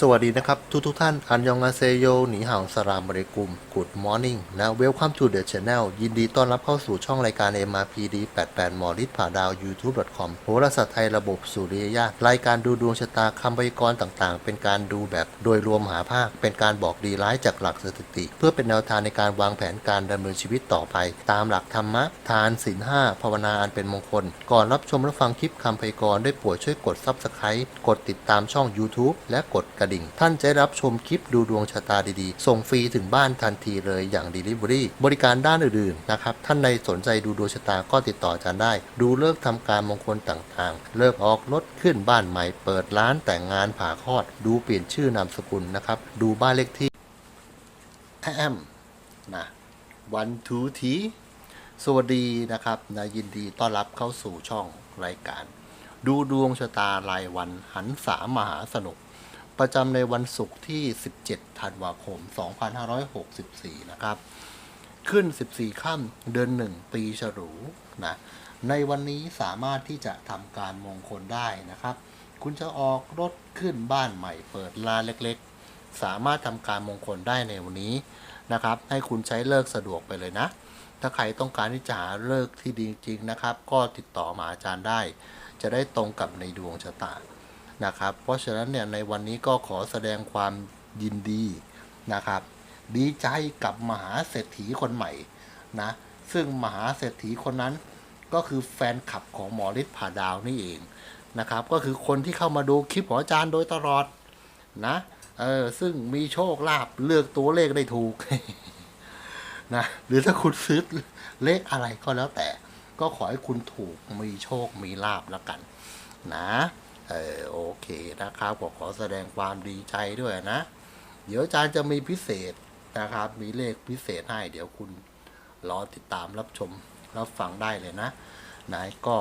สวัสดีนะครับ ทุกทุกท่าน อันยองอาเซโยหนีห่าวสรามบริกุม Good Morning นะ Welcome to the channel ยินดีต้อนรับเข้าสู่ช่องรายการ MRPD 88 หมอฤทธิ์ผ่าดาว YouTube.com โหราศาสตร์ไทยระบบสุริยญาตรายการดูดวงชะตาคำพยากรณ์ต่างๆ เป็นการดูแบบโดยรวมหาภาค เป็นการบอกดีร้ายจากหลักสถิติ เพื่อเป็นแนวทางในการวางแผนการดำเนินชีวิตต่อไป ตามหลักธรรมะ ทานศีลห้าภาวนาอันเป็นมงคล ก่อนรับชมและฟังคลิปคำพยากรณ์ได้โปรดช่วยกด Subscribe กดติดตามช่อง YouTube และกดกระดิ่ง ท่านจะรับชมคลิปดูดวงชะตาดีๆ ส่งฟรีถึงบ้านทันทีเลยอย่าง Delivery บริการด้านอื่นๆนะครับ ท่านใดสนใจดูดวงชะตาก็ติดต่ออาจารย์ได้ ดูเลิกษ์ทำการมงคลต่างๆ เลิกออกรถขึ้นบ้านใหม่ เปิดร้านแต่งงานผ่าคลอด ดูเปลี่ยนชื่อนามสกุลนะครับ ดูบ้านเลขที่แอมนะวันทูทีสวัสดีนะครับนะยินดีต้อนรับเข้าสู่ช่องรายการ ดูดวงชะตารายวันหันสามหาสนุก ประจำในวันศุกร์ที่ 17 ธันวาคม 2564 นะครับ ขึ้น 14 ค่ำเดือน 1 ปีฉลูนะ ในวันนี้สามารถที่จะทำการมงคลได้นะครับ คุณจะออกรถขึ้นบ้านใหม่เปิดร้านเล็กๆ สามารถทำการมงคลได้ในวันนี้นะครับ ให้คุณใช้เลิกสะดวกไปเลยนะ ถ้าใครต้องการที่จะหาเลิกที่ดีจริงๆนะครับ ก็ติดต่อมาอาจารย์ได้ จะได้ตรงกับในดวงชะตา นะครับ เพราะฉะนั้นเนี่ยในวันนี้ก็ขอแสดงความยินดีนะครับ ดีใจกับมหาเศรษฐีคนใหม่นะซึ่งมหาเศรษฐีคนนั้นก็คือแฟนคลับของหมอฤทธิ์ผาดาวนี่เองนะครับ ก็คือคนที่เข้ามาดูคลิปของอาจารย์โดยตลอดนะเออซึ่งมีโชคลาภเลือกตัวเลขได้ถูกนะหรือถ้าคุณซื้อเลขอะไรก็แล้วแต่ ก็ขอให้คุณถูกมีโชคมีลาบแล้วกัน นะ เออโอเคนะครับผมขอแสดงความดีใจด้วยนะ เดี๋ยวอาจารย์จะมีพิเศษนะครับ มีเลขพิเศษให้ เดี๋ยวคุณรอติดตามรับชมรับฟังได้เลยนะไหนก็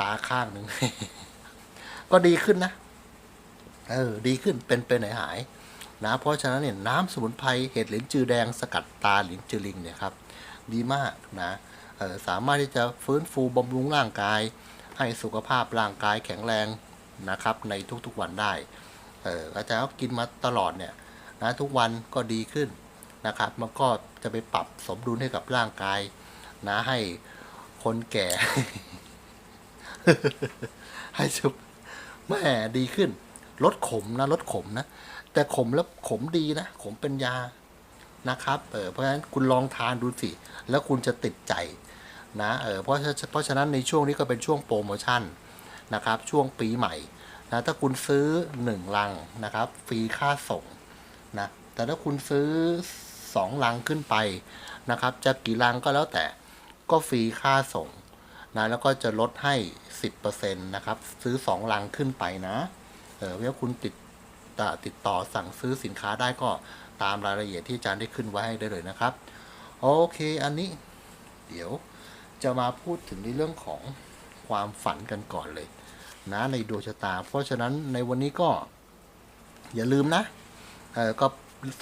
ตาข้างหนึ่งก็ดีขึ้นนะ เออ ดีขึ้นเป็นเป็นหายหายนะ เพราะฉะนั้นเนี่ยน้ำสมุนไพรเห็ดหลินจือแดงสกัดตาหลินจือลิงเนี่ยครับ ดีมากนะเออสามารถที่จะฟื้นฟูบำรุงร่างกาย ให้สุขภาพร่างกายแข็งแรง นะครับในทุกๆวันได้ เอออาจารย์ก็กินมาตลอดเนี่ยนะทุกวันก็ดีขึ้นนะครับ มันก็จะไปปรับสมดุลให้กับร่างกาย นะให้คนแก่ ให้สุขแม่ดีขึ้นลดขมนะลดขมนะ แต่ขมแล้วขมดีนะ ขมเป็นยานะครับเออเพราะฉะนั้นคุณลองทานดูสิ แล้วคุณจะติดใจนะเออเพราะเพราะฉะนั้นในช่วงนี้ก็เป็นช่วงโปรโมชั่น นะครับ ช่วงปีใหม่นะถ้าคุณซื้อ 1 ลังนะครับ ฟรีค่าส่งนะแต่ถ้าคุณซื้อ 2 ลังขึ้นไปนะครับ จะกี่ลังก็แล้วแต่ก็ฟรีค่าส่งนะแล้วก็จะลดให้ 10%นะครับ ซื้อ 2 ลังขึ้นไปนะเออเมื่อคุณติดต,ติดต่อสั่งซื้อสินค้าได้ก็ตามรายละเอียดที่อาจารย์ได้ขึ้นไว้ให้ได้เลยนะครับ โอเคอันนี้เดี๋ยวจะมาพูดถึงในเรื่องของ ความฝันกันก่อนเลย นะในดวงชะตา เพราะฉะนั้นในวันนี้ก็อย่าลืมนะเออก็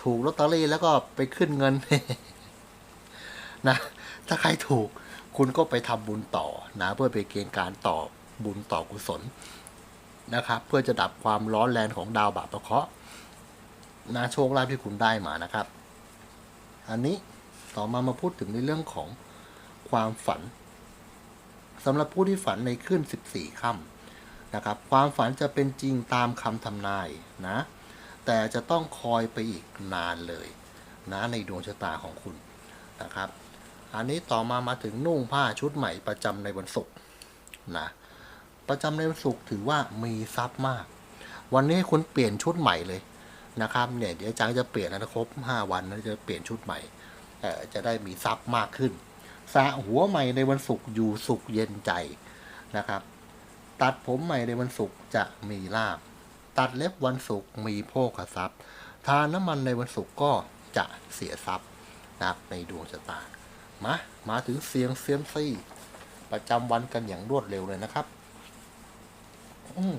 ถูกลอตเตอรี่แล้วก็ไปขึ้นเงินนะถ้าใครถูกคุณก็ไปทำบุญต่อนะเพื่อไปเกณฑ์การต่อบุญต่อกุศลนะครับ เพื่อจะดับความร้อนแรงของดาวบาประเคราะห์นะโชคลาภที่คุณได้มานะครับ อันนี้ต่อมามาพูดถึงในเรื่องของความฝัน สำหรับผู้ที่ฝันในขึ้น 14ค่ำนะครับ ความฝันจะเป็นจริงตามคำทำนายนะ แต่จะต้องคอยไปอีกนานเลยนะในดวงชะตาของคุณนะครับ อันนี้ต่อมามาถึงนุ่งผ้าชุดใหม่ประจำในวันศุกร์นะประจำในวันศุกร์ถือว่ามีทรัพย์มาก วันนี้ให้คุณเปลี่ยนชุดใหม่เลยนะครับเนี่ยเดี๋ยวจารย์จะเปลี่ยนนะครบ5วันแล้วจะเปลี่ยนชุดใหม่จะได้มีทรัพย์มากขึ้น สระหัวใหม่ในวันศุกร์อยู่สุขเย็นใจนะครับ ตัดผมใหม่ในวันศุกร์จะมีลาบ ตัดเล็บวันศุกร์มีโภคทรัพย์ ทานน้ำมันในวันศุกร์ก็จะเสียทรัพย์นะครับในดวงชะตา มามาถึงเสียงเซียมซี่ประจำวันกันอย่างรวดเร็วเลยนะครับ อืม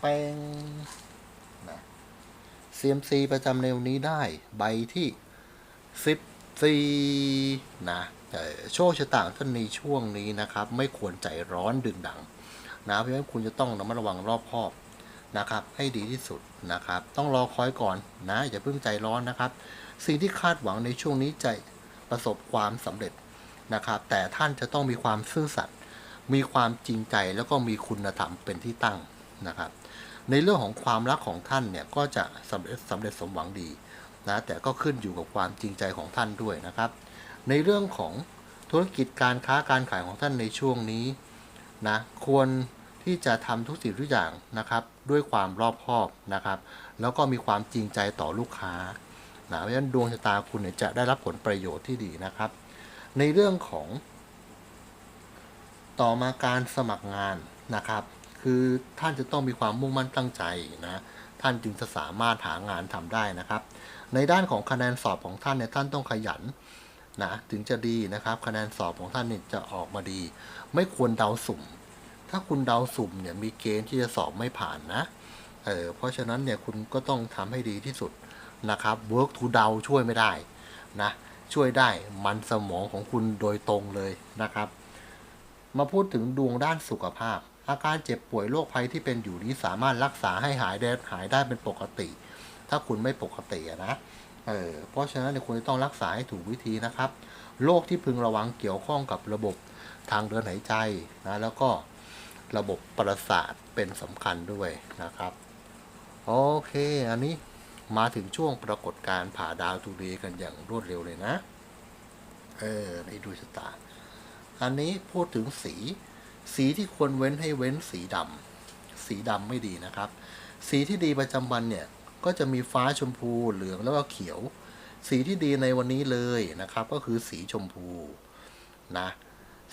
แปง CMC ประจำในวันนี้ได้ใบที่สิบสี่นะเอ่โชคชะตาท่านในช่วงนี้นะครับ ไม่ควรใจร้อนดึงดังนะเพราะฉะนั้นคุณจะต้องระมัดระวังรอบคอบนะครับ ให้ดีที่สุดนะครับ ต้องรอคอยก่อนนะอย่าเพิ่งใจร้อนนะครับ สิ่งที่คาดหวังในช่วงนี้จะประสบความสำเร็จนะครับ แต่ท่านจะต้องมีความซื่อสัตย์มีความจริงใจแล้วก็มีคุณธรรมเป็นที่ตั้งนะครับ ในเรื่องของความรักของท่านเนี่ยก็จะสำเร็จสำเร็จสมหวังดีนะแต่ก็ขึ้นอยู่กับความจริงใจของท่านด้วยนะครับ ในเรื่องของธุรกิจการค้าการขายของท่านในช่วงนี้นะควรที่จะทำทุกสิ่งทุกอย่างนะครับ ด้วยความรอบคอบนะครับ แล้วก็มีความจริงใจต่อลูกค้านะเพราะฉะนั้นดวงชะตาคุณเนี่ยจะได้รับผลประโยชน์ที่ดีนะครับ ในเรื่องของ ต่อมาการสมัครงานนะครับ คือท่านจะต้องมีความมุ่งมั่นตั้งใจนะท่านจึงจะสามารถหางานทำได้นะครับ ในด้านของคะแนนสอบของท่านเนี่ยท่านต้องขยันนะถึงจะดีนะครับคะแนนสอบของท่านเนี่ยจะออกมาดี ไม่ควรเดาสุ่ม ถ้าคุณเดาสุ่มเนี่ยมีเกณฑ์ที่จะสอบไม่ผ่านนะเออเพราะฉะนั้นเนี่ยคุณก็ต้องทำให้ดีที่สุดนะครับ work to เดาช่วยไม่ได้นะช่วยได้มันสมองของคุณโดยตรงเลยนะครับ มาพูดถึงดวงด้านสุขภาพ อาการเจ็บป่วยโรคภัยที่เป็นอยู่นี้สามารถรักษาให้หายได้หายได้เป็นปกติ ถ้าคุณไม่ปกตินะ เออ เพราะฉะนั้นคุณต้องรักษาให้ถูกวิธีนะครับ โรคที่พึงระวังเกี่ยวข้องกับระบบทางเดินหายใจนะ แล้วก็ระบบประสาทเป็นสำคัญด้วยนะครับ โอเค อันนี้มาถึงช่วงปรากฏการผ่าดาวทูเดย์กันอย่างรวดเร็วเลยนะ เออในดูชะตา อันนี้พูดถึงสี สีที่ควรเว้นให้เว้นสีดำสีดำไม่ดีนะครับ สีที่ดีประจำวันเนี่ยก็จะมีฟ้าชมพูเหลืองแล้วก็เขียว สีที่ดีในวันนี้เลยนะครับ ก็คือสีชมพูนะ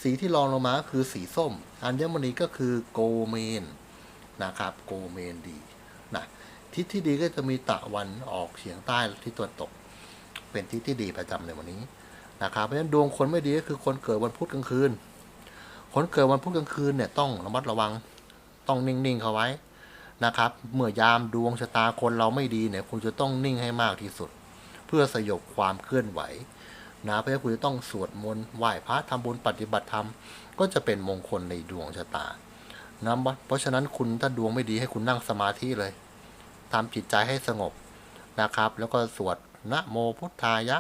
สีที่รองลงมาคือสีส้ม อัญมณีก็คือโกเมนนะครับโกเมนดีนะทิศที่ดีก็จะมีตะวันออกเฉียงใต้ทิศตะวันตก เป็นทิศที่ดีประจำในวันนี้นะครับเพราะฉะนั้นดวงคนไม่ดีก็คือคนเกิดวันพุธกลางคืน คนเกิดวันพุธกลางคืนเนี่ยต้องระมัดระวังต้องนิ่งๆ เขาไว้นะครับ เมื่อยามดวงชะตาคนเราไม่ดีเนี่ยคุณจะต้องนิ่งให้มากที่สุด เพื่อสยบความเคลื่อนไหวนะเพราะฉะนั้นคุณจะต้องสวดมนต์ไหว้พระทำบุญปฏิบัติธรรมก็จะเป็นมงคลในดวงชะตานะเพราะฉะนั้นคุณถ้าดวงไม่ดีให้คุณนั่งสมาธิเลยทำจิตใจให้สงบนะครับ แล้วก็สวดนะโมพุทธายะ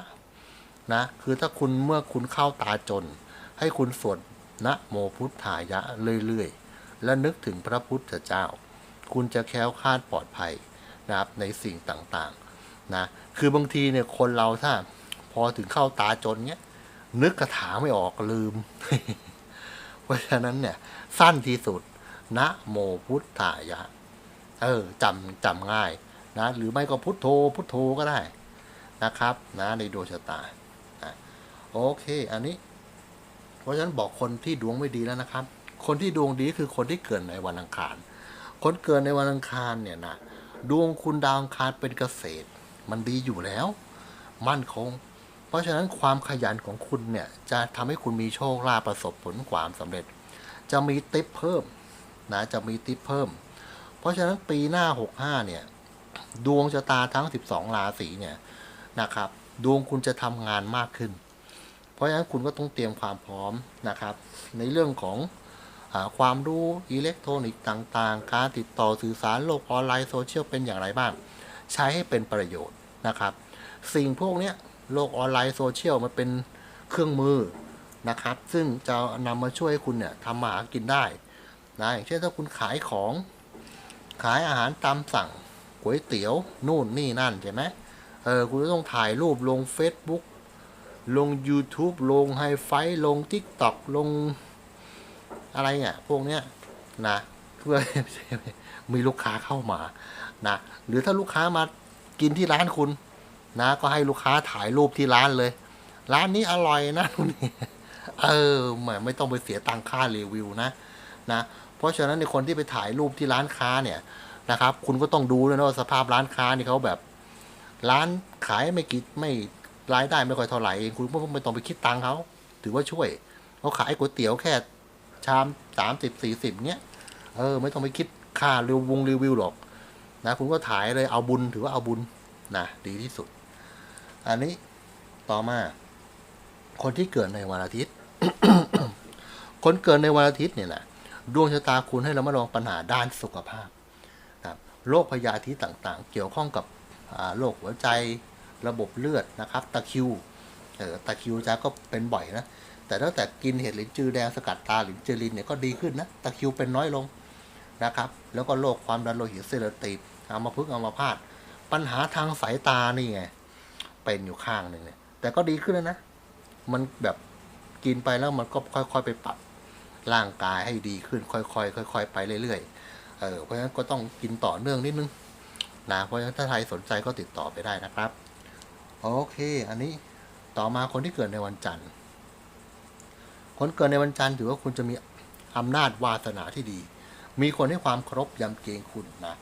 นะคือถ้าคุณเมื่อคุณเข้าตาจน ให้คุณสวด นะโมพุทธายะเรื่อยๆ และนึกถึงพระพุทธเจ้า คุณจะแคล้วคลาดปลอดภัยนะครับในสิ่งต่างๆนะคือบางทีเนี่ยคนเราถ้าพอถึงเข้าตาจนเนี้ยนึกกระถาไม่ออกลืม เพราะฉะนั้นเนี่ย สั้นที่สุดนะโมพุทธายะ เออจำจำง่ายนะหรือไม่ก็พุทโธพุทโธก็ได้นะครับ นะในดวงชะตานะโอเค อันนี้ เพราะฉะนั้นบอกคนที่ดวงไม่ดีแล้วนะครับ คนที่ดวงดีคือคนที่เกิดในวันอังคาร คนเกิดในวันอังคารเนี่ยนะดวงคุณดาวอังคารเป็นเกษตร มันดีอยู่แล้ว มั่นคง เพราะฉะนั้นความขยันของคุณเนี่ยจะทำให้คุณมีโชคลาภประสบผลความสำเร็จ จะมีติปเพิ่มนะจะมีติปเพิ่ม เพราะฉะนั้นปีหน้า 65เนี่ยดวงชะตาทั้ง 12 ราศีเนี่ยนะครับ ดวงคุณจะทำงานมากขึ้น ราะฉะนั้นคุณก็ต้องเตรียมความพร้อมนะครับ ในเรื่องของอความรู้อิเล็กทรอนิกส์ต่างๆ การติดต่อสื่อสารโลกออนไลน์โซเชียลเป็นอย่างไรบ้าง ใช้ให้เป็นประโยชน์นะครับ สิ่งพวกนี้โลกออนไลน์โซเชียลมันเป็นเครื่องมือนะครับ ซึ่งจะนำมาช่วยคุณเนี่ยทำมาหากินได้นะอย่างเช่นถ้าคุณขายของขายอาหารตามสั่งก๋วยเตี๋ยว นู่นนี่นั่นใช่ไหมเออคุณต้องถ่ายรูปลง Facebook ลง YouTube ลงไฮไฟลง TikTok ลงอะไรเนี่ยพวกเนี้ยนะเพื่อมีลูกค้าเข้ามานะหรือถ้าลูกค้ามากินที่ร้านคุณ นะ ก็ให้ลูกค้าถ่ายรูปที่ร้านเลย ร้านนี้อร่อยนะนู่นนี่เออแหมไม่ต้องไปเสียตังค่ารีวิวนะนะ เพราะฉะนั้นในคนที่ไปถ่ายรูปที่ร้านค้าเนี่ยนะครับ คุณก็ต้องดูด้วยนะว่าสภาพร้านค้านี่เขาแบบ ร้านขายไม่กี่ไม่ รายได้ไม่ค่อยเท่าไหร่คุณก็ไม่ต้องไปคิดตังค์เขาถือว่าช่วยเขาขายก๋วยเตี๋ยวแค่ชามสามสิบสี่สิบเนี้ยเออ ไม่ต้องไปคิดค่ารีวิววงรีวิวหรอก นะคุณก็ถ่ายเลยเอาบุญถือว่าเอาบุญนะดีที่สุด อันนี้ต่อมา คนที่เกิดในวันอาทิตย์ คนเกิดในวันอาทิตย์เนี่ยนะดวงชะตาคุณให้เรามาลองปัญหาด้านสุขภาพนะโรคพยาธิต่างๆ เกี่ยวข้องกับโรคหัวใจ ระบบเลือดนะครับตะคิวเออตะคิวจ้าก็เป็นบ่อยนะ แต่ตั้งแต่กินเห็ดหลินจือแดงสกัดตาหลินจือลินเนี่ยก็ดีขึ้นนะตะคิวเป็นน้อยลงนะครับ แล้วก็โรคความดันโลหิตเซลล์ตีบอัมพฤกษ์อัมพาตปัญหาทางสายตานี่ไงเป็นอยู่ข้างหนึ่งเนี่ยแต่ก็ดีขึ้นแล้วนะ มันแบบกินไปแล้วมันก็ค่อยๆ ไปปรับร่างกายให้ดีขึ้น ค่อยๆค่อย ๆ ไปเรื่อยๆเออเพราะฉะนั้นก็ต้องกินต่อเนื่องนิดนึงนะเพราะฉะนั้นถ้าใครสนใจก็ติดต่อไปได้นะครับ โอเค อันนี้ต่อมาคนที่เกิดในวันจันทร์ คนเกิดในวันจันทร์ถือว่าคุณจะมีอำนาจวาสนาที่ดี มีคนให้ความเคารพยำเกรงคุณนะ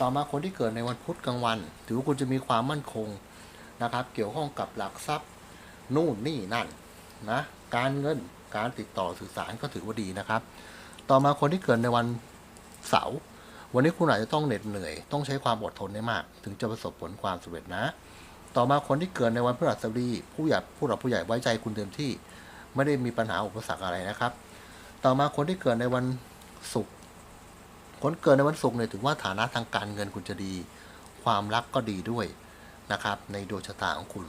ต่อมาคนที่เกิดในวันพุธกลางวัน ถือว่าคุณจะมีความมั่นคงนะครับ เกี่ยวข้องกับหลักทรัพย์ นู่นนี่นั่นนะ การเงิน การติดต่อสื่อสารก็ถือว่าดีนะครับ ต่อมาคนที่เกิดในวันเสาร์ วันนี้คุณอาจจะต้องเหน็ดเหนื่อย ต้องใช้ความอดทนได้มาก ถึงจะประสบผลความสำเร็จนะ ต่อมาคนที่เกิดในวันพฤหัสบดีผู้ใหญ่ผู้หลักผู้ใหญ่ไว้ใจคุณเต็มที่ ไม่ได้มีปัญหาอุปสรรคอะไรนะครับ ต่อมาคนที่เกิดในวันศุกร์คนเกิดในวันศุกร์เนี่ยถือว่าฐานะทางการเงินคุณจะดี ความรักก็ดีด้วยนะครับ ในดวงชะตาของคุณ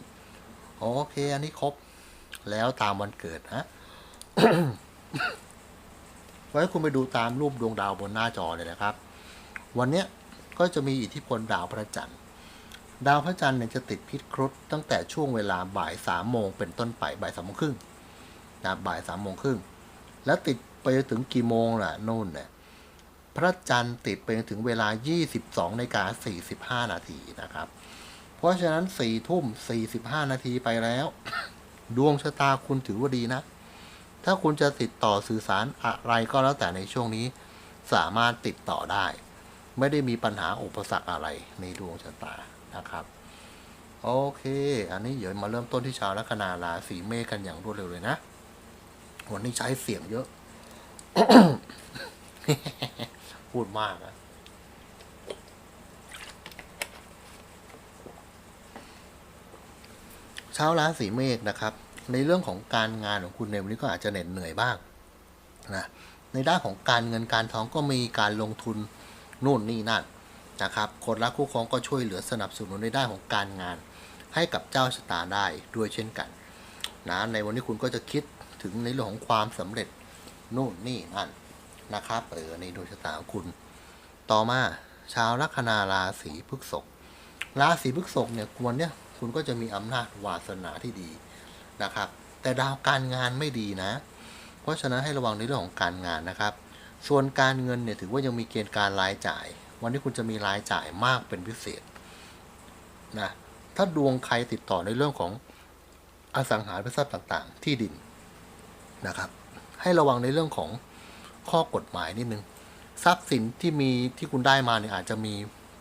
โอเค อันนี้ครบแล้วตามวันเกิดนะไว้คุณไปดูตามรูปดวงดาวบนหน้าจอเลยนะครับ วันเนี้ยก็จะมีอิทธิพลดาวพระจันทร์ ดาวพระจันทร์เนี่ยจะติดพิษครุฑตั้งแต่ช่วงเวลาบ่ายสามโมงเป็นต้นไปบ่ายสามโมงครึ่งนะบ่ายสามโมงครึ่งแล้วติดไปถึงกี่โมงล่ะนู่นเนี่ยพระจันทร์ติดไปถึงเวลา 22นาฬิกา45 นาทีนะครับ เพราะฉะนั้น4ทุ่ม 45 นาทีไปแล้ว ดวงชะตาคุณถือว่าดีนะ ถ้าคุณจะติดต่อสื่อสารอะไรก็แล้วแต่ในช่วงนี้ สามารถติดต่อได้ ไม่ได้มีปัญหาอุปสรรคอะไรในดวงชะตา นะครับ โอเค อันนี้เดี๋ยวมาเริ่มต้นที่ชาวลัคนาราศีเมษกันอย่างรวดเร็วเลยนะ วันนี้ใช้เสียงเยอะ พูดมากอะชาวราศีเมษนะครับ ในเรื่องของการงานของคุณในวันนี้ก็อาจจะเหน็ดเหนื่อยบ้างนะในด้านของการเงินการทองก็มีการลงทุนนู่นนี่นั่น นะครับ คนรักคู่ครองก็ช่วยเหลือสนับสนุนในด้านของการงาน ให้กับเจ้าชะตาได้ด้วยเช่นกันนะในวันนี้คุณก็จะคิดถึงในเรื่องของความสำเร็จนู่นนี่นั่นนะครับเออในดวงชะตาของคุณ ต่อมาชาวลัคนาราศีพฤษภราศีพฤษภเนี่ยควรเนี่ยคุณก็จะมีอำนาจวาสนาที่ดีนะครับ แต่ดาวการงานไม่ดีนะ เพราะฉะนั้นให้ระวังในเรื่องของการงานนะครับ ส่วนการเงินเนี่ยถือว่ายังมีเกณฑ์การรายจ่าย วันนี้คุณจะมีรายจ่ายมากเป็นพิเศษนะถ้าดวงใครติดต่อในเรื่องของอสังหาริมทรัพย์ต่างๆ ที่ดินนะครับ ให้ระวังในเรื่องของข้อกฎหมายนิดนึงทรัพย์สินที่มีที่คุณได้มาเนี่ยอาจจะมี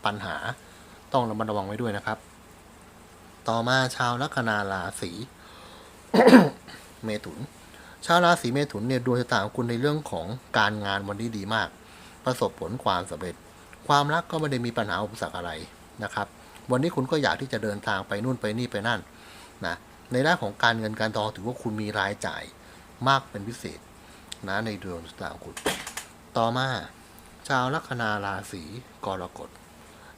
ปัญหาต้องระมัดระวังไว้ด้วยนะครับ ต่อมาชาวลัคนาราศีเมถุน ชาวราศีเมถุนเนี่ยดวงชะตาของคุณในเรื่องของการงานวันนี้ดีมาก ประสบผลความสำเร็จ ความรักก็ไม่ได้มีปัญหาอุปสรรคอะไรนะครับ วันนี้คุณก็อยากที่จะเดินทางไปนู่นไปนี่ไปนั่นนะในด้านของการเงินการทองถือว่าคุณมีรายจ่ายมากเป็นพิเศษนะในดวงชะตาของคุณ ต่อมา ชาวลัคนาราศีกรกฎ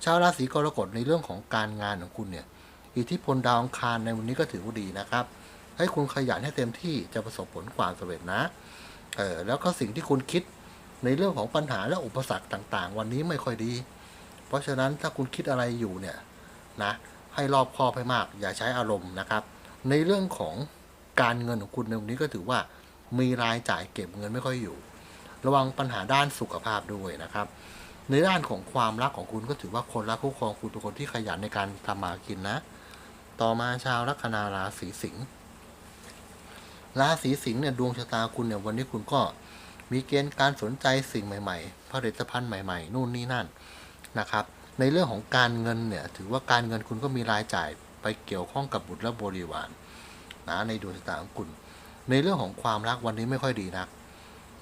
ชาวราศีกรกฎในเรื่องของการงานของคุณเนี่ย อิทธิพลดาวอังคารในวันนี้ก็ถือว่าดีนะครับ ให้คุณขยันให้เต็มที่จะประสบผลความสำเร็จนะ เออแล้วก็สิ่งที่คุณคิด ในเรื่องของปัญหาและอุปสรรคต่าง ๆ วันนี้ไม่ค่อยดี เพราะฉะนั้นถ้าคุณคิดอะไรอยู่เนี่ยนะให้รอบคอบให้มาก อย่าใช้อารมณ์นะครับ ในเรื่องของการเงินของคุณในวันนี้ก็ถือว่ามีรายจ่ายเก็บเงินไม่ค่อยอยู่ ระวังปัญหาด้านสุขภาพด้วยนะครับ ในด้านของความรักของคุณก็ถือว่าคนรักคู่ครองคุณเป็นคนที่ขยันในการทำมากินนะ ต่อมาชาวลัคนาราศีสิงห์ราศีสิงห์เนี่ยดวงชะตาคุณเนี่ยวันนี้คุณก็ มีเกณฑ์การสนใจสิ่งใหม่ๆ ผลิตภัณฑ์ใหม่ๆ นู่นนี่นั่นนะครับ ในเรื่องของการเงินเนี่ยถือว่าการเงินคุณก็มีรายจ่ายไปเกี่ยวข้องกับบุตรและบริวารนะในดวงชะตาของคุณ ในเรื่องของความรักวันนี้ไม่ค่อยดีนัก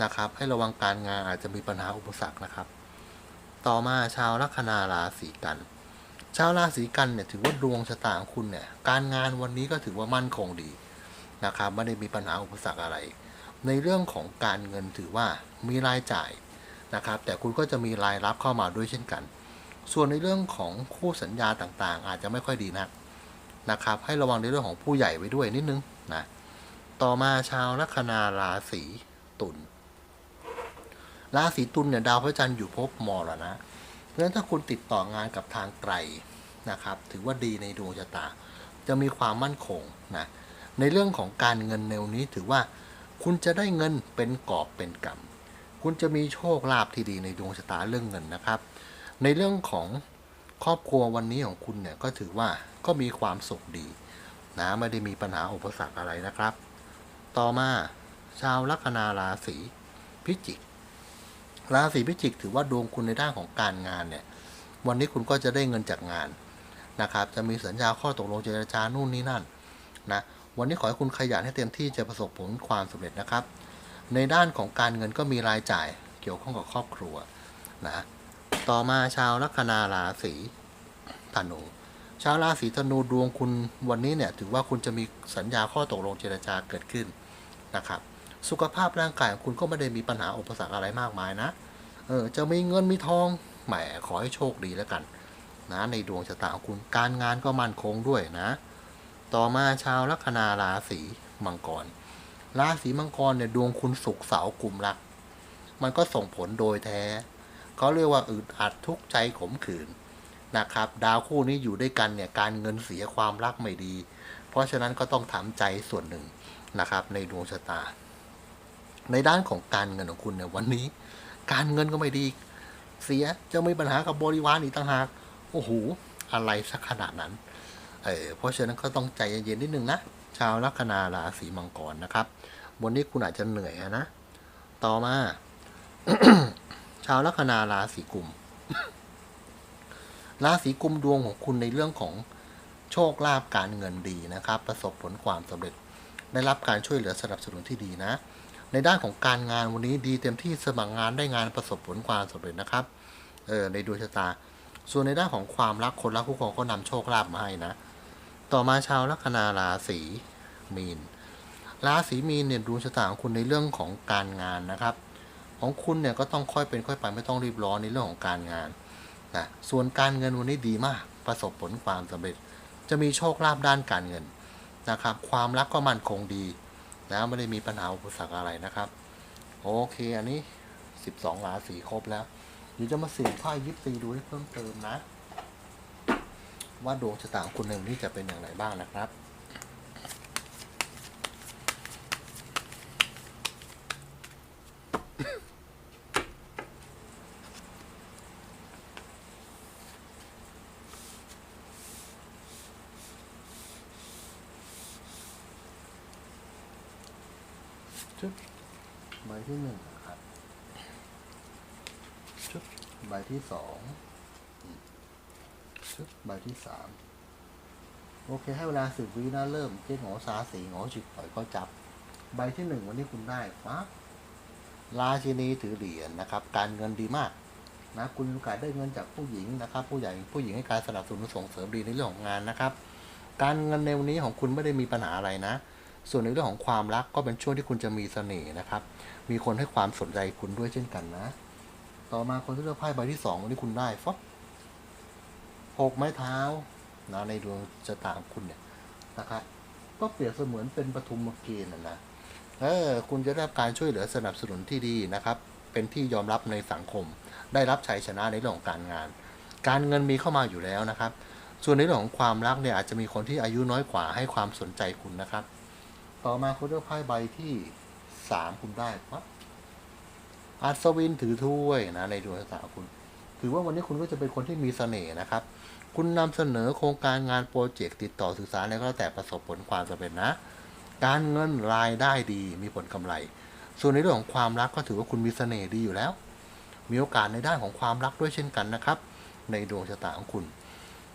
นะครับ ให้ระวังการงานอาจจะมีปัญหาอุปสรรคนะครับ ต่อมาชาวลัคนาราศีกัน ชาวราศีกันเนี่ยถือว่าดวงชะตาของคุณเนี่ยการงานวันนี้ก็ถือว่ามั่นคงดีนะครับไม่ได้มีปัญหาอุปสรรคอะไร ในเรื่องของการเงินถือว่ามีรายจ่ายนะครับ แต่คุณก็จะมีรายรับเข้ามาด้วยเช่นกัน ส่วนในเรื่องของคู่สัญญาต่างๆ อาจจะไม่ค่อยดีนักนะครับ ให้ระวังในเรื่องของผู้ใหญ่ไว้ด้วยนิดนึงนะต่อมาชาวลัคนาราศีตุลราศีตุลเนี่ยดาวพระจันทร์อยู่ภพมรณะเพราะฉะนั้นถ้าคุณติดต่องานกับทางไกลนะครับ ถือว่าดีในดวงชะตา จะมีความมั่นคงนะในเรื่องของการเงินแนวนี้ถือว่า คุณจะได้เงินเป็นกอบเป็นกำคุณจะมีโชคลาภที่ดีในดวงชะตาเรื่องเงินนะครับ ในเรื่องของครอบครัววันนี้ของคุณเนี่ยก็ถือว่าก็มีความสุขดีนะไม่ได้มีปัญหาอุปสรรคอะไรนะครับ ต่อมาชาวลัคนาราศีพิจิก ราศีพิจิกถือว่าดวงคุณในด้านของการงานเนี่ย วันนี้คุณก็จะได้เงินจากงานนะครับ จะมีสัญญาข้อตกลงเจรจานู่นนี่นั่นนะ วันนี้ขอให้คุณขยันให้เต็มที่จะประสบผลความสำเร็จนะครับ ในด้านของการเงินก็มีรายจ่ายเกี่ยวข้องกับครอบครัวนะต่อมาชาวลัคนาราศีธนู ชาวราศีธนูดวงคุณวันนี้เนี่ยถือว่าคุณจะมีสัญญาข้อตกลงเจรจาเกิดขึ้นนะครับ สุขภาพร่างกายของคุณก็ไม่ได้มีปัญหาอุปสรรคอะไรมากมายนะเออจะมีเงินมีทองแหมขอให้โชคดีแล้วกันนะในดวงชะตาของคุณการงานก็มั่นคงด้วยนะ ต่อมาชาวลัคนาราศีมังกร ราศีมังกรเนี่ยดวงคุณสุขเสากลุ่มรัก มันก็ส่งผลโดยแท้ เขาเรียกว่าอึดอัดทุกใจขมขื่นนะครับ ดาวคู่นี้อยู่ด้วยกันเนี่ยการเงินเสียความรักไม่ดี เพราะฉะนั้นก็ต้องทำใจส่วนหนึ่งนะครับในดวงชะตา ในด้านของการเงินของคุณเนี่ยวันนี้ การเงินก็ไม่ดี เสียจะมีปัญหากับบริวารอีกต่างหาก โอ้โหอะไรสักขนาดนั้น เออเพราะฉะนั้นก็ต้องใจเย็นๆนิดนึงนะ ชาวลัคนาราศีมังกรนะครับวันนี้คุณอาจจะเหนื่อยนะ ต่อมา ชาวลัคนาราศีกุม ราศีกุมดวงของคุณในเรื่องของโชคลาภการเงินดีนะครับ ประสบผลความสำเร็จ ได้รับการช่วยเหลือสนับสนุนที่ดีนะ ในด้านของการงานวันนี้ดีเต็มที่สมัครงานได้งานประสบผลความสำเร็จนะครับ เออในดวงชะตา ส่วนในด้านของความรักคนรักคู่ครองก็นำโชคลาภมาให้นะ ต่อมาชาวลัคนาราศีมีน ราศีมีนเนี่ยดวงชะตาของคุณในเรื่องของการงานนะครับ ของคุณเนี่ยก็ต้องค่อยเป็นค่อยไปไม่ต้องรีบร้อนในเรื่องของการงานนะส่วนการเงินวันนี้ดีมาก ประสบผลความสำเร็จ จะมีโชคลาภด้านการเงินนะครับ ความรักก็มั่นคงดีนะไม่ได้มีปัญหาอุปสรรคอะไรนะครับ โอเคอันนี้ 12ราศีครบแล้วเดี๋ยวจะมาสี่ไพ่ยิปซีดูให้เพิ่มเติมนะ ว่าดวงชะตาของคุณในวันนี้จะเป็นอย่างไรบ้างนะครับชุดใบที่หนึ่งนะครับชุดใบที่สอง ใบที่สามโอเค ให้เวลาสิบวินะเริ่มเจ๊หงอสาสีหงอจิกปล่อยก็จับ ใบที่หนึ่งวันนี้คุณได้ปั๊บราชินีถือเหรียญนะครับ การเงินดีมากนะคุณมีโอกาสได้เงินจากผู้หญิงนะครับ ผู้ใหญ่ผู้หญิงให้การสนับสนุนส่งเสริมดีในเรื่องของงานนะครับ การเงินในวันนี้ของคุณไม่ได้มีปัญหาอะไรนะ ส่วนในเรื่องของความรักก็เป็นช่วงที่คุณจะมีเสน่ห์นะครับ มีคนให้ความสนใจคุณด้วยเช่นกันนะ ต่อมาคนที่เลือกไพ่ใบที่สองวันนี้คุณได้ฟ๊บ หกไม้เท้านะในดวงชะตางคุณเนี่ยนะครับก็เปรียบเสมือนเป็นปฐุมเกณฑ์นะนะเออคุณจะได้รับการช่วยเหลือสนับสนุนที่ดีนะครับ เป็นที่ยอมรับในสังคม ได้รับชัยชนะในเรื่องของการงาน การเงินมีเข้ามาอยู่แล้วนะครับ ส่วนในเรื่องของความรักเนี่ยอาจจะมีคนที่อายุน้อยกว่าให้ความสนใจคุณนะครับ ต่อมาคุณเลือกไพ่ใบที่สามคุณได้ปั๊บอัศวินถือถ้วยนะในดวงชะตาคุณ ถือว่าวันนี้คุณก็จะเป็นคนที่มีเสน่ห์นะครับ คุณนำเสนอโครงการงานโปรเจกต์ติดต่อสื่อสารอะไรก็แล้วแต่ประสบผลความสำเร็จนะ การเงินรายได้ดีมีผลกำไร ส่วนในเรื่องของความรักก็ถือว่าคุณมีเสน่ห์ดีอยู่แล้ว มีโอกาสในด้านของความรักด้วยเช่นกันนะครับ ในดวงชะตาของคุณ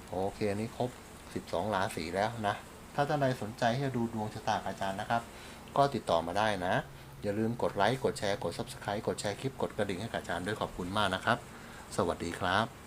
โอเคอันนี้ครบ 12 ราศีแล้วนะ ถ้าท่านใดสนใจที่จะดูดวงชะตาอาจารย์นะครับ ก็ติดต่อมาได้นะอย่าลืมกดไลค์ กดแชร์ กด Subscribe กดแชร์คลิป กดกระดิ่งให้กับอาจารย์ด้วยขอบคุณมากนะครับ สวัสดีครับ